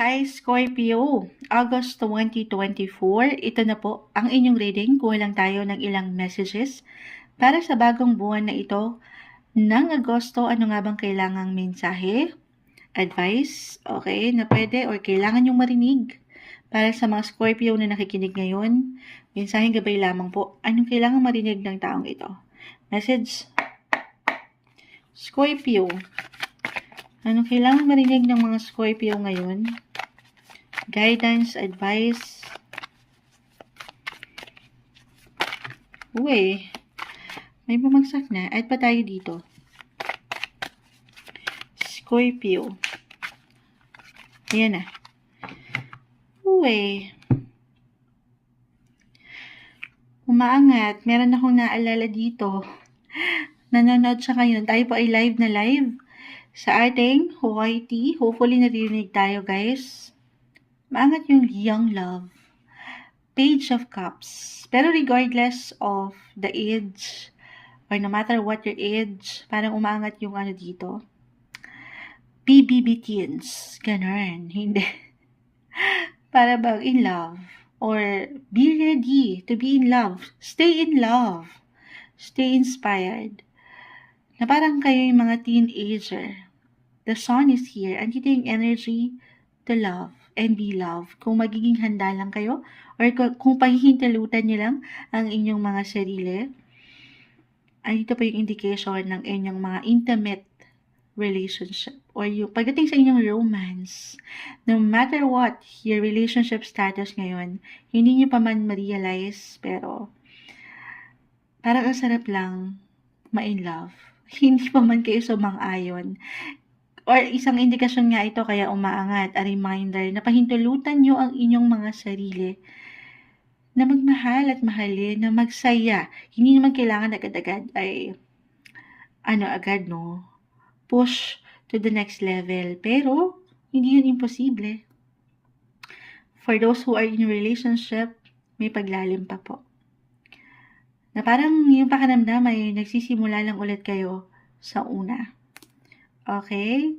Hi Scorpio, August 2024, ito na po ang inyong reading. Kuha lang tayo ng ilang messages para sa bagong buwan na ito ng Agosto. Ano nga bang kailangang mensahe? Advice, okay, na pwede or kailangan yung marinig para sa mga Scorpio na nakikinig ngayon. Mensaheng gabay lamang po. Anong kailangan marinig ng taong ito? Message, Scorpio, ano kailangan marinig ng mga Scorpio ngayon? Guidance, advice. Uy, may bumagsak na. Add pa tayo dito. Scorpio. Ayan na. Uy. Umaangat. Meron akong naalala dito. Nanonood siya ngayon. Tayo po ay live na live sa ating tea. Hopefully naririnig tayo guys. Maangat yung young love. Page of Cups. Pero regardless of the age or no matter what your age, parang umaangat yung ano dito. BBB teens. Ganon. Hindi. Para bang in love. Or be ready to be in love. Stay in love. Stay inspired na parang kayo yung mga teenager. The sun is here. Andito yung energy to love and be loved. Kung magiging handa lang kayo or kung pahihintalutan niyo lang ang inyong mga sarili, andito pa yung indication ng inyong mga intimate relationship or yung pagdating sa inyong romance, no matter what your relationship status ngayon, hindi niyo pa man ma-realize, pero parang ang sarap lang ma-in love hindi pa man kayo sumang-ayon. Or isang indikasyon nga ito kaya umaangat, a reminder na pahintulutan nyo ang inyong mga sarili na magmahal at mahalin, na magsaya. Hindi naman kailangan agad-agad ay ano agad no, push to the next level. Pero, hindi yun imposible. For those who are in relationship, may paglalim pa po na parang yung pakiramdam ay nagsisimula lang ulit kayo sa una. Okay?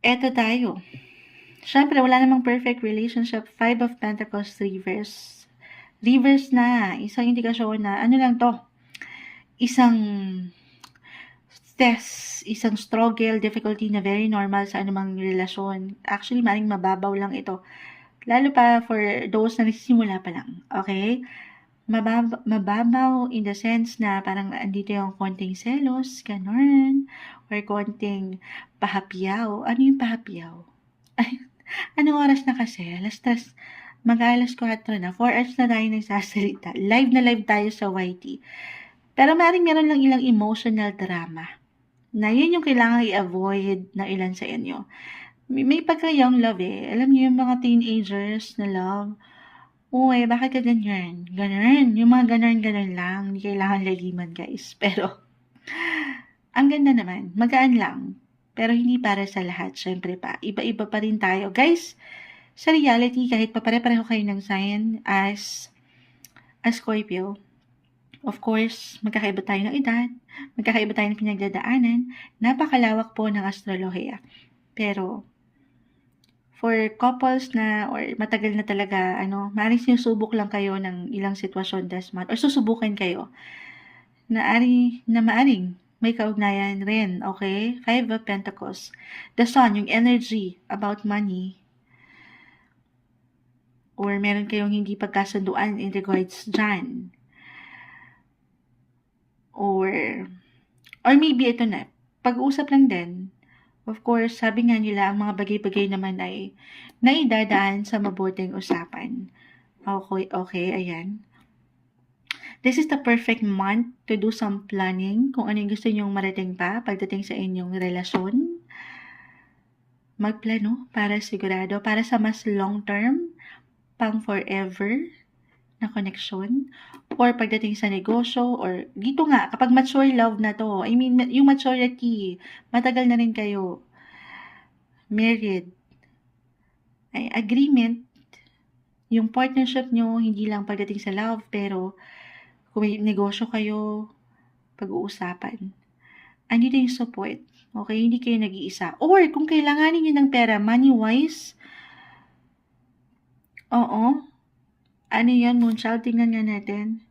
Eto tayo. Siyempre, wala namang perfect relationship. Five of Pentacles, reverse. Reverse na. Isang indikasyon na, ano lang to? Isang test, isang struggle, difficulty na very normal sa anumang relasyon. Actually, maring mababaw lang ito. Lalo pa for those na nagsisimula pa lang. Okay? Mabab mababaw in the sense na parang andito yung konting selos, ganun, or konting pahapyaw. Ano yung pahapyaw? Ay, anong oras na kasi? Alas tres, mag-alas 4 na. 4 hours na tayo nagsasalita. Live na live tayo sa YT. Pero maring meron lang ilang emotional drama. Na yun yung kailangan i-avoid na ilan sa inyo. May, may pagka-young love eh. Alam niyo yung mga teenagers na love, Uy, bakit ka ganyan? Ganun. Yung mga ganun-ganun lang. Hindi kailangan laliman, guys. Pero, ang ganda naman. Magaan lang. Pero hindi para sa lahat. Siyempre pa. Iba-iba pa rin tayo. Guys, sa reality, kahit pa pare-pareho kayo ng sign as, as Scorpio, of course, magkakaiba tayo ng edad, magkakaiba tayo ng pinagdadaanan, napakalawak po ng astrolohiya. Pero, for couples na or matagal na talaga, ano, maaaring sinusubok lang kayo ng ilang sitwasyon this month or susubukan kayo na, ari, na maaring may kaugnayan rin, okay? Five of Pentacles. The Sun, yung energy about money, or meron kayong hindi pagkasunduan in regards dyan. Or, or maybe ito na, pag-uusap lang din, Of course, sabi nga nila, ang mga bagay-bagay naman ay naidadaan sa mabuting usapan. Okay, okay, ayan. This is the perfect month to do some planning kung ano yung gusto nyong marating pa pagdating sa inyong relasyon. Magplano para sigurado, para sa mas long term, pang forever na connection or pagdating sa negosyo or dito nga kapag mature love na to I mean yung maturity matagal na rin kayo married ay agreement yung partnership nyo hindi lang pagdating sa love pero kung may negosyo kayo pag-uusapan andito yung support. Okay, hindi kayo nag-iisa. Or kung kailanganin niyo ng pera money-wise, oo, ano yan, Moonchild? Tingnan nga natin.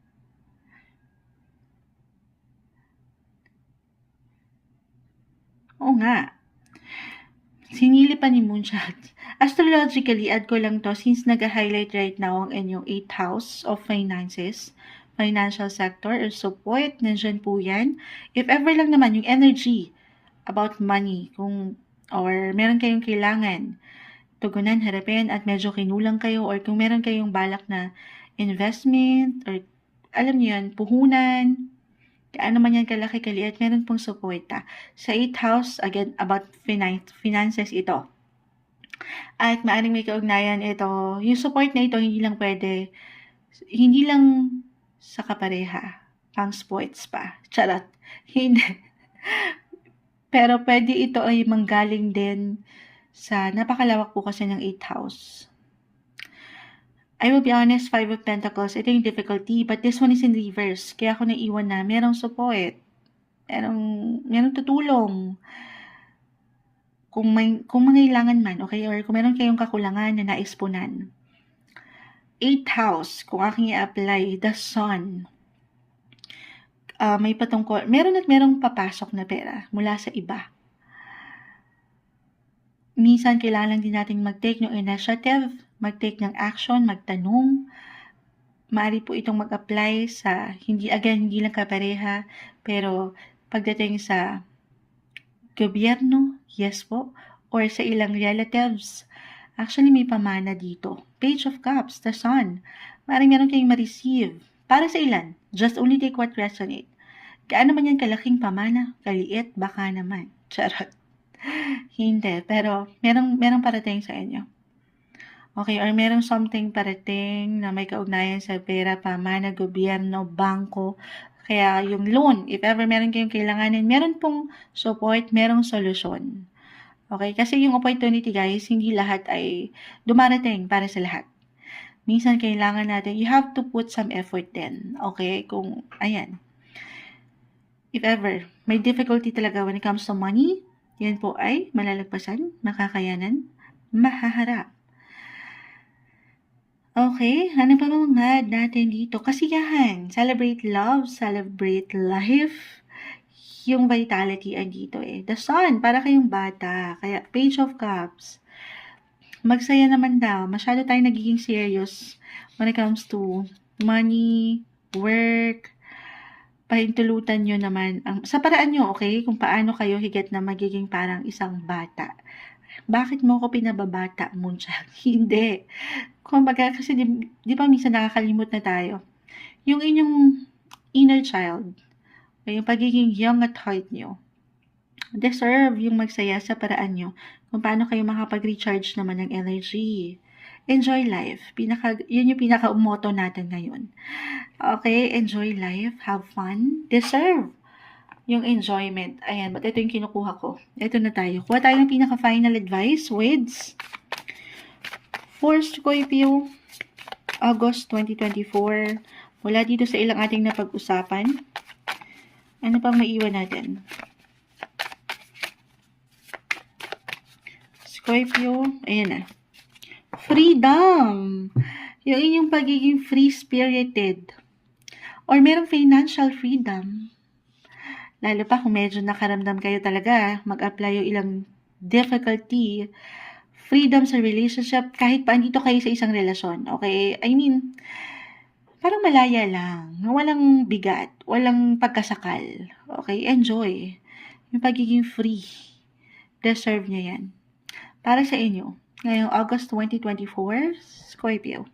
Oo nga. Sinili pa ni Moonchild. Astrologically, add ko lang to since nag-highlight right now ang inyong 8th house of finances, financial sector, or support, nandyan po yan. If ever lang naman yung energy about money, kung or meron kayong kailangan, tugunan, harapin, at medyo kinulang kayo, or kung meron kayong balak na investment, or alam niyo yan, puhunan, ano man yan kalaki kaliit, meron pong suporta. Sa 8th house, again, about finan- finances ito. At maaring may kaugnayan ito. Yung support na ito, hindi lang pwede, hindi lang sa kapareha, pang sports pa. Charot. Hindi. Pero pwede ito ay manggaling din sa napakalawak po kasi ng 8th house. I will be honest, Five of Pentacles, ito yung difficulty, but this one is in reverse. Kaya ako naiwan na, merong support. Merong, merong tutulong. Kung may, kung mangailangan man, okay, or kung meron kayong kakulangan na naispunan. Eighth house, kung aking i-apply, the sun. Ah, may patungkol, meron at merong papasok na pera mula sa iba. Minsan, kailangan din natin mag-take ng initiative, mag-take ng action, magtanong. Maaari po itong mag-apply sa, hindi, again, hindi lang kapareha, pero pagdating sa gobyerno, yes po, or sa ilang relatives. Actually, may pamana dito. Page of Cups, the Sun. Maaaring meron kayong ma-receive. Para sa ilan, just only take what resonate. Gaano man yan kalaking pamana, kaliit, baka naman. Charot. Hindi, pero merong, merong parating sa inyo. Okay, or merong something parating na may kaugnayan sa pera, pamana, gobyerno, bangko. Kaya yung loan, if ever meron kayong kailanganin, meron pong support, merong solusyon. Okay, kasi yung opportunity guys, hindi lahat ay dumarating para sa lahat. Minsan kailangan natin, you have to put some effort din. Okay, kung, ayan. If ever, may difficulty talaga when it comes to money, yan po ay malalagpasan, makakayanan, mahaharap. Okay, ano pa mga natin dito? Kasiyahan, celebrate love, celebrate life. Yung vitality andito eh. The sun, para kayong bata. Kaya, page of cups. Magsaya naman daw. Masyado tayo nagiging serious when it comes to money, work, pahintulutan nyo naman, ang, sa paraan nyo, okay, kung paano kayo higit na magiging parang isang bata. Bakit mo ko pinababata, Moonchild? Hindi. Kumbaga, kasi di, di ba minsan nakakalimot na tayo. Yung inyong inner child, o yung pagiging young at heart nyo, deserve yung magsaya sa paraan nyo kung paano kayo makapag-recharge naman ng energy. Enjoy life. Pinaka, yun yung pinaka-motto natin ngayon. Okay, enjoy life, have fun, deserve yung enjoyment. Ayan, but ito yung kinukuha ko. Ito na tayo. Kuha tayo ng pinaka-final advice, Wids. For Scorpio, August 2024. Mula dito sa ilang ating napag-usapan. Ano pang maiwan natin? Scorpio, ayan na. Freedom! Yung inyong pagiging free-spirited. Or merong financial freedom. Lalo pa kung medyo nakaramdam kayo talaga, mag-apply yung ilang difficulty, freedom sa relationship, kahit pa andito kayo sa isang relasyon. Okay? I mean, parang malaya lang. Walang bigat. Walang pagkasakal. Okay? Enjoy. Yung pagiging free. Deserve niya yan. Para sa inyo, ngayong August 2024, Scorpio.